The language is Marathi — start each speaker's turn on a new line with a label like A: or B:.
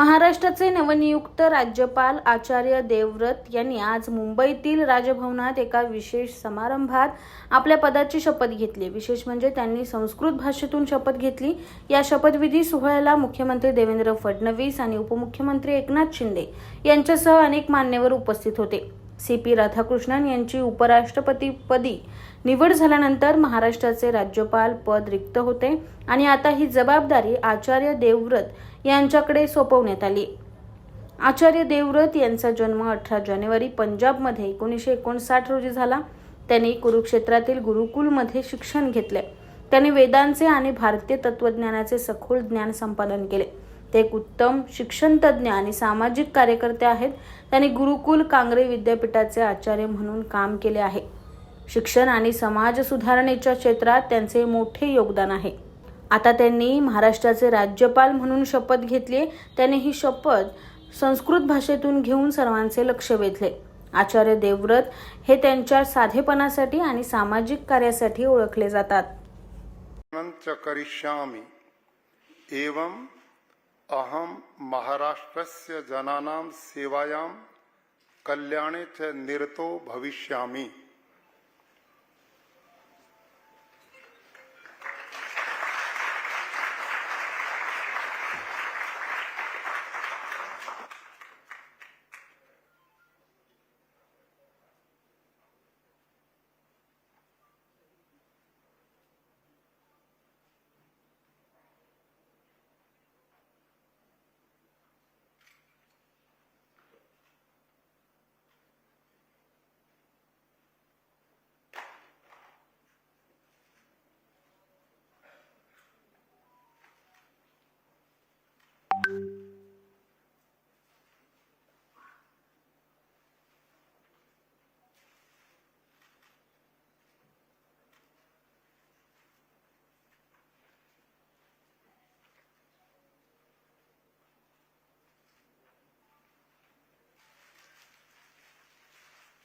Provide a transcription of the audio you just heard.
A: महाराष्ट्राचे नवनियुक्त राज्यपाल आचार्य देवव्रत यांनी आज मुंबईतील राजभवनात एका विशेष समारंभात आपल्या पदाची शपथ घेतली. विशेष म्हणजे त्यांनी संस्कृत भाषेतून शपथ घेतली. या शपथविधी सोहळ्याला मुख्यमंत्री देवेंद्र फडणवीस आणि उपमुख्यमंत्री एकनाथ शिंदे यांच्यासह अनेक मान्यवर उपस्थित होते. सी पी राधाकृष्णन यांची उपराष्ट्रपतीपदी निवड झाल्यानंतर महाराष्ट्राचे राज्यपाल पद रिक्त होते आणि आता ही जबाबदारी आचार्य देवव्रत यांच्याकडे सोपवण्यात आली. आचार्य देवव्रत यांचा जन्म अठरा जानेवारी पंजाबमध्ये एकोणीसशे एकोणसाठ रोजी झाला. त्यांनी कुरुक्षेत्रातील गुरुकुलमध्ये शिक्षण घेतले. त्यांनी वेदांचे आणि भारतीय तत्वज्ञानाचे सखोल ज्ञान संपादन केले. ते एक उत्तम शिक्षणतज्ज्ञ आणि सामाजिक कार्यकर्ते आहेत. त्यांनी गुरुकुल कांगरे विद्यापीठाचे आचार्य म्हणून काम केले आहे. शिक्षण आणि समाज सुधारणेच्या क्षेत्रात त्यांचे मोठे योगदान आहे. आता त्यांनी महाराष्ट्राचे राज्यपाल म्हणून शपथ घेतली त्यांनी ही शपथ संस्कृत भाषेतून घेऊन सर्वांचे लक्ष वेधले. आचार्य देवव्रत हे त्यांच्या साधेपणासाठी आणि सामाजिक कार्यासाठी ओळखले जातात.
B: एवं अहं महाराष्ट्रस्य जनानां सेवायां कल्याणे च निरतो भविष्यामि।